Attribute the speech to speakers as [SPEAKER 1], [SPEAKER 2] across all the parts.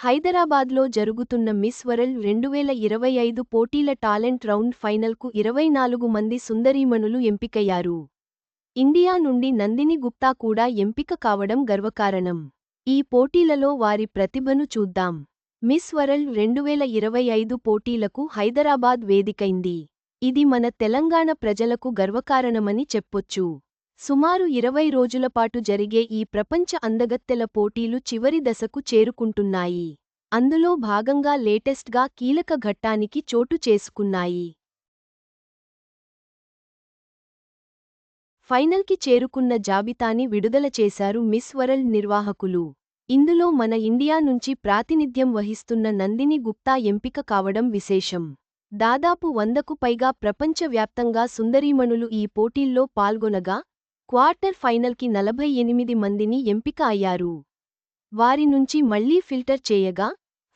[SPEAKER 1] హైదరాబాద్లో జరుగుతున్న miss world రెండువేల ఇరవై ఐదు పోటీల టాలెంట్ రౌండ్ ఫైనల్కు ఇరవై నాలుగు మంది సుందరీమణులు ఎంపికయ్యారు. ఇండియా నుండి నందిని గుప్తా కూడా ఎంపిక కావడం గర్వకారణం. ఈ పోటీలలో వారి ప్రతిభను చూద్దాం. మిస్ వరల్డ్ రెండువేల ఇరవై ఐదు పోటీలకు హైదరాబాద్ వేదికైంది. ఇది మన తెలంగాణ ప్రజలకు గర్వకారణమని చెప్పొచ్చు. సుమారు ఇరవై రోజులపాటు జరిగే ఈ ప్రపంచ అందగత్తెల పోటీలు చివరి దశకు చేరుకుంటున్నాయి. అందులో భాగంగా లేటెస్ట్గా కీలక ఘట్టానికి చోటు చేసుకున్నాయి. ఫైనల్కి చేరుకున్న జాబితాని విడుదల చేశారు మిస్ వరల్డ్ నిర్వాహకులు. ఇందులో మన ఇండియా నుంచి ప్రాతినిధ్యం వహిస్తున్న నందిని గుప్తా ఎంపిక కావడం విశేషం. దాదాపు వందకు పైగా ప్రపంచవ్యాప్తంగా సుందరీమణులు ఈ పోటీల్లో పాల్గొనగా క్వార్టర్ ఫైనల్కి నలభై ఎనిమిది మందిని ఎంపిక అయ్యారు. వారి నుంచి మళ్ళీ ఫిల్టర్ చేయగా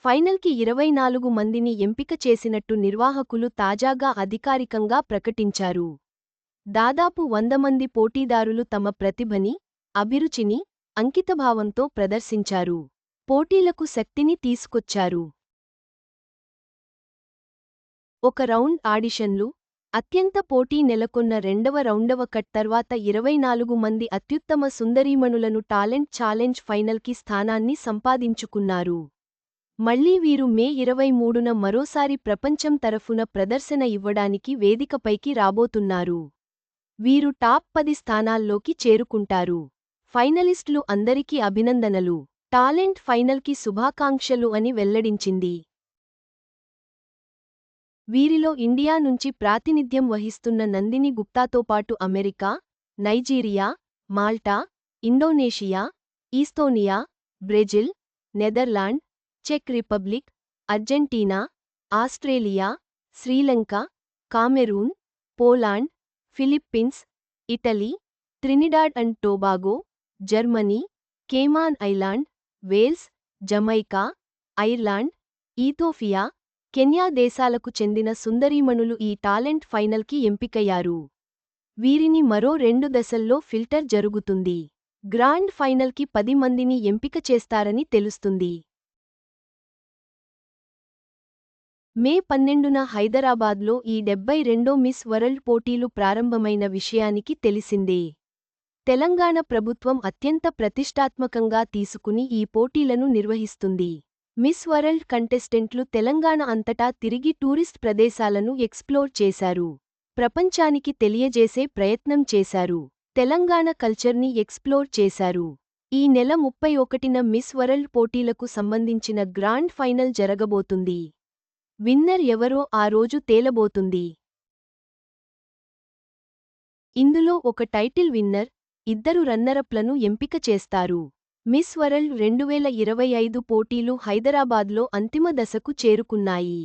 [SPEAKER 1] ఫైనల్కి ఇరవై నాలుగు మందిని ఎంపిక చేసినట్టు నిర్వాహకులు తాజాగా అధికారికంగా ప్రకటించారు. దాదాపు వంద మంది పోటీదారులు తమ ప్రతిభని అభిరుచిని అంకితభావంతో ప్రదర్శించారు. పోటీలకు శక్తిని తీసుకొచ్చారు. ఒక రౌండ్ ఆడిషన్లు అత్యంత పోటీ నెలకొన్న రెండవ రౌండవ కట్ తర్వాత ఇరవై నాలుగు మంది అత్యుత్తమ సుందరీమణులను టాలెంట్ ఛాలెంజ్ ఫైనల్కి స్థానాన్ని సంపాదించుకున్నారు. మళ్ళీ వీరు మే ఇరవై మూడున మరోసారి ప్రపంచం తరఫున ప్రదర్శన ఇవ్వడానికి వేదికపైకి రాబోతున్నారు. వీరు టాప్ పది స్థానాల్లోకి చేరుకుంటారు. ఫైనలిస్టులు అందరికీ అభినందనలు. టాలెంట్ ఫైనల్కి శుభాకాంక్షలు అని వెల్లడించింది. వీరిలో ఇండియా నుంచి ప్రాతినిధ్యం వహిస్తున్న నందిని గుప్తాతో పాటు America Nigeria Malta Indonesia Estonia Brazil Netherland check Republic Argentina Australia Sri Lanka Cameroon Poland Philippines Italy Trinidad and Tobago Germany Cayman Island Wales Jamaica Ireland Ethiopia Kenya దేశాలకు చెందిన సుందరీమణులు ఈ టాలెంట్ ఫైనల్కి ఎంపికయ్యారు. వీరిని మరో రెండు దశల్లో ఫిల్టర్ జరుగుతుంది. గ్రాండ్ ఫైనల్కి పది మందిని ఎంపిక చేస్తారని తెలుస్తుంది. మే పన్నెండున హైదరాబాద్లో ఈ డెబ్బై రెండో మిస్ వరల్డ్ పోటీలు ప్రారంభమైన విషయానికి తెలిసిందే. తెలంగాణ ప్రభుత్వం అత్యంత ప్రతిష్టాత్మకంగా తీసుకుని ఈ పోటీలను నిర్వహిస్తుంది. మిస్ వరల్డ్ కంటెస్టెంట్లు తెలంగాణ అంతటా తిరిగి టూరిస్ట్ ప్రదేశాలను ఎక్స్ప్లోర్ చేశారు. ప్రపంచానికి తెలియజేసే ప్రయత్నం చేశారు. తెలంగాణ కల్చర్ని ఎక్స్ప్లోర్ చేశారు. ఈ నెల ముప్పై ఒకటిన మిస్ వరల్డ్ పోటీలకు సంబంధించిన గ్రాండ్ ఫైనల్ జరగబోతుంది. విన్నర్ ఎవరో ఆ రోజు తేలబోతుంది. ఇందులో ఒక టైటిల్ విన్నర్ ఇద్దరు రన్నరప్లను ఎంపిక చేస్తారు. మిస్ వరల్డ్ రెండువేల ఇరవై ఐదు పోటీలు హైదరాబాద్లో అంతిమ దశకు చేరుకున్నాయి.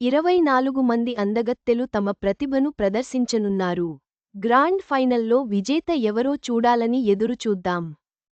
[SPEAKER 1] ఇరవై నాలుగు మంది అందగత్తెలు తమ ప్రతిభను ప్రదర్శించనున్నారు. గ్రాండ్ ఫైనల్లో విజేత ఎవరో చూడాలని ఎదురుచూద్దాం.